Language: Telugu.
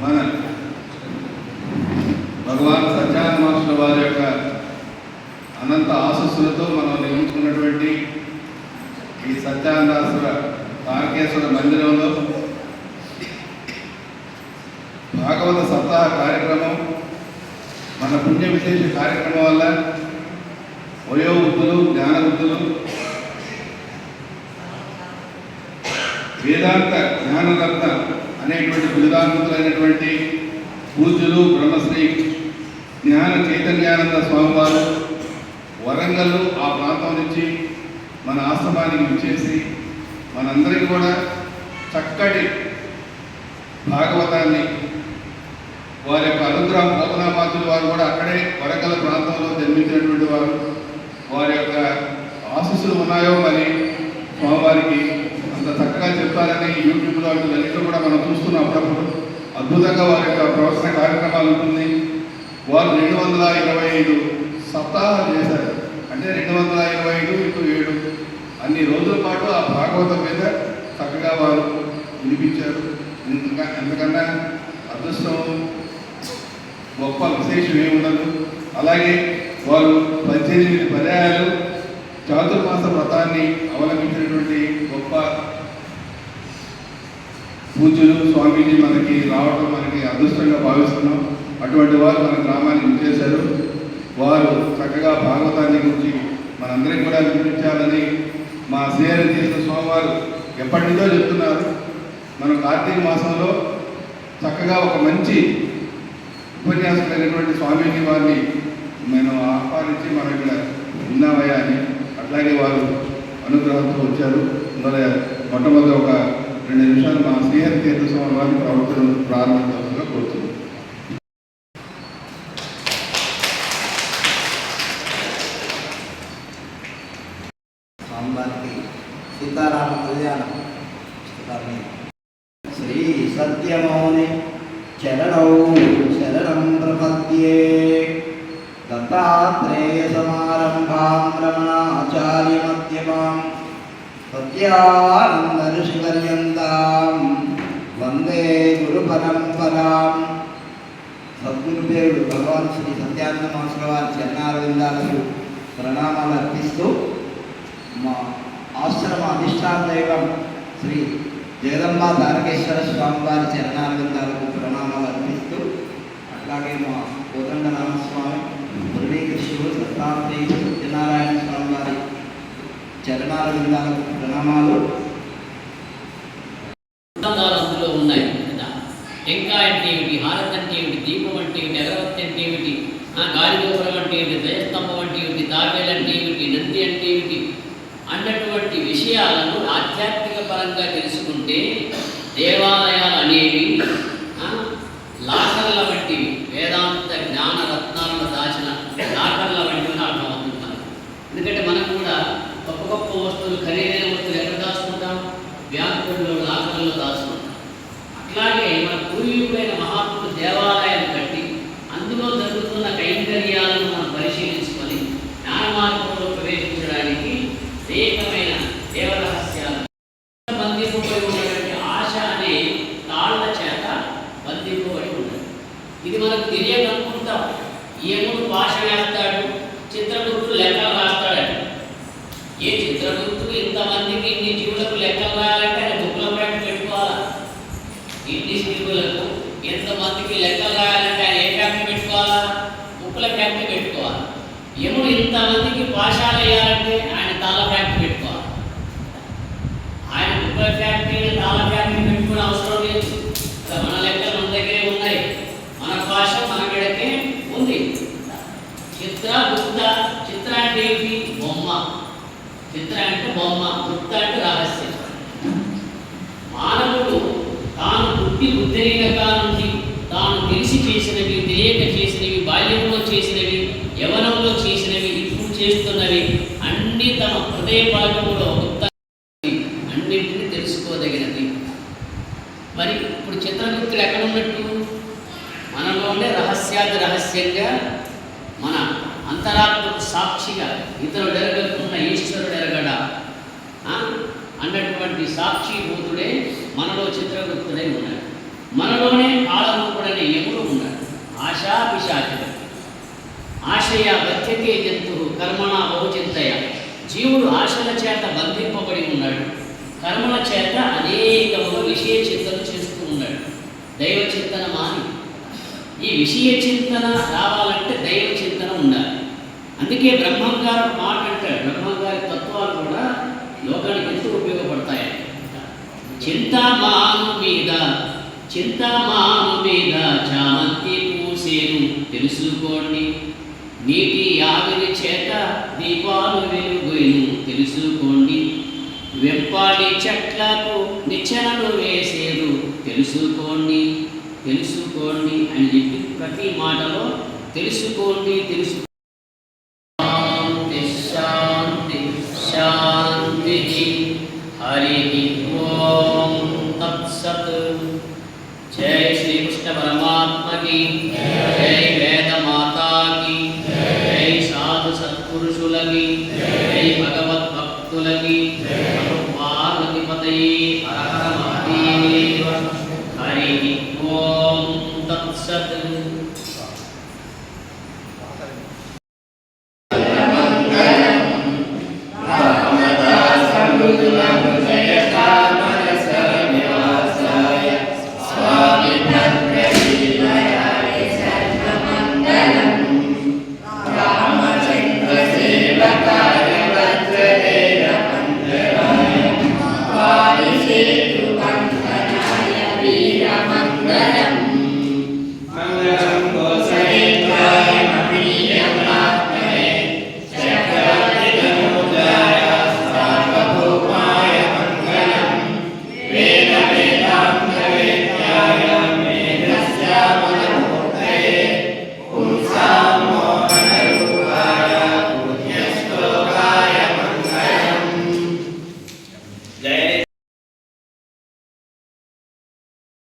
మన భగవాన్ సత్యాన మాస్టర్ వారి యొక్క అనంత ఆశస్సులతో మనం నిర్మించుకున్నటువంటి ఈ సత్యానందాసుర తారకేశ్వర మందిరంలో భాగవత సప్తాహ కార్యక్రమం మన పుణ్య విశేష కార్యక్రమం వల్ల వయోవృద్ధులు జ్ఞానవృద్ధులు వేదాంత జ్ఞానరత్న అనేటువంటి బిరుదాంతులైనటువంటి పూజ్యులు బ్రహ్మశ్రీ జ్ఞాన చైతన్యానంద స్వామివారు వరంగల్ ఆ ప్రాంతం నుంచి మన ఆశ్రమానికి విచ్చేసి మనందరికీ కూడా చక్కటి భాగవతాన్ని వారి యొక్క అనుగ్రహం పోతనామాతులు వారు కూడా అక్కడే వరంగల్ ప్రాంతంలో జన్మించినటువంటి వారు. వారి యొక్క ఆశీస్సులు ఉన్నాయో మరి స్వామివారికి చెప్తారని యూట్యూబ్లో అన్నింటిలో కూడా మనం చూస్తున్నాం అప్పుడప్పుడు. అద్భుతంగా వారి యొక్క ప్రవచన కార్యక్రమాలు ఉంటుంది. వారు రెండు వందల ఇరవై ఐదు సప్తాహాలు చేశారు. అంటే రెండు వందల ఇరవై ఐదు ఇంటూ ఏడు. అన్ని రోజుల పాటు ఆ భాగవతం మీద చక్కగా వారు వినిపించారు. ఎందుకన్నా ఎంతకన్నా అదృష్టం గొప్ప విశేషం ఏముండదు అలాగే వారు పద్దెనిమిది పర్యాయాలు చాతుర్మాస వ్రతాన్ని అవలంబించినటువంటి గొప్ప పూజలు స్వామీజీ మనకి రావడం మనకి అదృష్టంగా భావిస్తున్నాం. అటువంటి వారు మన గ్రామాన్ని విచ్చేశారు. వారు చక్కగా భాగవతాన్ని గురించి మనందరికీ కూడా వినిపించాలని మా శ్రీహరి తీర్థ స్వామివారు ఎప్పటి నుంచో చెప్తున్నారు. మనం కార్తీక మాసంలో చక్కగా ఒక మంచి ఉపన్యాసకులైనటువంటి స్వామీజీ వారిని నేను ఆహ్వానించి మనం ఇక్కడ విన్నామయ్యా అని అట్లాగే వారు అనుగ్రహంతో వచ్చారు. అందువల్ల మొట్టమొదటి ఒక రెండు నిమిషాలు మా శ్రీహరి తీర్థ స్వామి వారిని ప్రవర్తన ప్రారంభించాల్సిందిగా కోరుతున్నాను స్వామివారికి సీతారామ కళ్యాణం. శ్రీ సత్యమౌని చరణౌ శరణం ప్రపద్యే. దత్తాత్రేయ సమారంభాం రమణాచార్య మధ్యమాం సత్యానంద వందే గురు పరంపరాం సద్గురు దేవుడు భగవాన్ శ్రీ సత్యానంద మాస్టర్ వారి చరణారవిందాలకు ప్రణామాలు అర్పిస్తూ మా ఆశ్రమ అధిష్టాన దైవం శ్రీ జగదంబ తారకేశ్వర స్వామి వారి చరణారవిందాలకు ప్రణామాలు అర్పిస్తూ అట్లాగే మా కోదండ రామస్వామి మురళీకృష్ణుడు దత్తాత్రేయుడు సత్యనారాయణ స్వామి వారి చరణారవిందాలకు పరిణామాలు అందులో ఉన్నాయి కదా. టెంకాయ అంటే ఏమిటి? హారతి అంటే ఏమిటి? దీపం అంటే ఏమిటి? అగరవత్తి అంటే ఏమిటి? గాలిగోపురం అంటే ఏమిటి? దయస్తంభం అంటే ఏమిటి? తాబేలు అంటే ఏమిటి? నంది అంటే ఏమిటి? అన్నటువంటి విషయాలను ఆధ్యాత్మిక పరంగా తెలుసుకుంటే దేవాలయాలు అనేవి లాకర్ల వంటివి. వేదాంత జ్ఞాన రత్నాలను దాచిన లాకర్ల వంటివి అర్థమవుతుంటారు ఎందుకంటే మనం కూడా ఒక్కొక్క వస్తువులు ఖరీదైన వస్తువులు ఎక్కడ దాచుకుంటాం? బ్యాంకుల్లో లాకర్లో దాచుకుంటాం. అట్లాగే మన పూర్వీకులైన మహాత్ములు దేవాలయాలు కట్టి అందులో జరుగుతున్న కైంకర్యాలను మనం పరిశీలించుకొని జ్ఞాన మార్గంలో ప్రవేశించడానికి అనేకమైన దేవరహస్యాలు. బంధింపబడి ఉన్నటువంటి ఆశ అనే తాళ్ళ చేత బంధింపబడి ఉన్నది. ఇది మనకు తెలియకనుకుంటాం. ఏముడు భాష వేస్తాడు చిత్రగుప్తుడు లెక్కలు రాస్తాడట ఏ చిత్రగుప్తుడు ఇంతమందికి ఇన్ని జీవులకు లెక్కలు రాయాలంటే ఆయన బుక్ల పైన పెట్టుకోవాలా ఇంగ్లీష్ జీవులకు ఎంతమందికి లెక్కలు రాయాలంటే ఆయన ఏ ఫ్యాక్టరీ పెట్టుకోవాలా? ముక్కుల ఫ్యాక్టరీ పెట్టుకోవాలి? ఎముడు ఇంతమందికి పాఠాలు వేయాలంటే ఆయన తాళ ఫ్యాక్టరీ చేస్తున్నవి. అన్ని తమ హృదయ భాగంలో అన్నింటినీ తెలుసుకోదగినది మరి ఇప్పుడు చిత్రగుప్తులు ఎక్కడ ఉన్నట్టు? మనలోనే రహస్యాది రహస్యంగా మన అంతరాత్మకు సాక్షిగా ఇతరుడు ఎరగకున్న ఈశ్వరుడు ఎరగడా? ఆ? అన్నటువంటి సాక్షిభూతుడే మనలో చిత్రగుప్తుడై ఉన్నాడు. మనలోనే కాళరూపుడనే యముడు ఉన్నాడు. ఆశా ఆశయ బధ్యతే జంతు కర్మణ బహుచింతయ. జీవుడు ఆశల చేత బంధింపబడి ఉన్నాడు. కర్మల చేత అనేకములు విషయ చింతన చేస్తూ ఉన్నాడు. దైవ చింతన మాని. ఈ విషయ చింతన రావాలంటే దైవ చింతన ఉండాలి. అందుకే బ్రహ్మం గారు మాట అంటాడు బ్రహ్మం గారి తత్వాలు కూడా లోకానికి ఎంతో ఉపయోగపడతాయి. చింతామాను మీద చింతామాను మీద చామంతి పూసేను. తెలుసుకోండి. నీటి ఆవిరి చేత దీపాలు వెలుగును తెలుసుకోండి. వెంపాడి చెట్లకు నిచ్చెనలు వేసేరు తెలుసుకోండి. తెలుసుకోండి అని చెప్పి ప్రతి మాటలో తెలుసుకోండి తెలుసు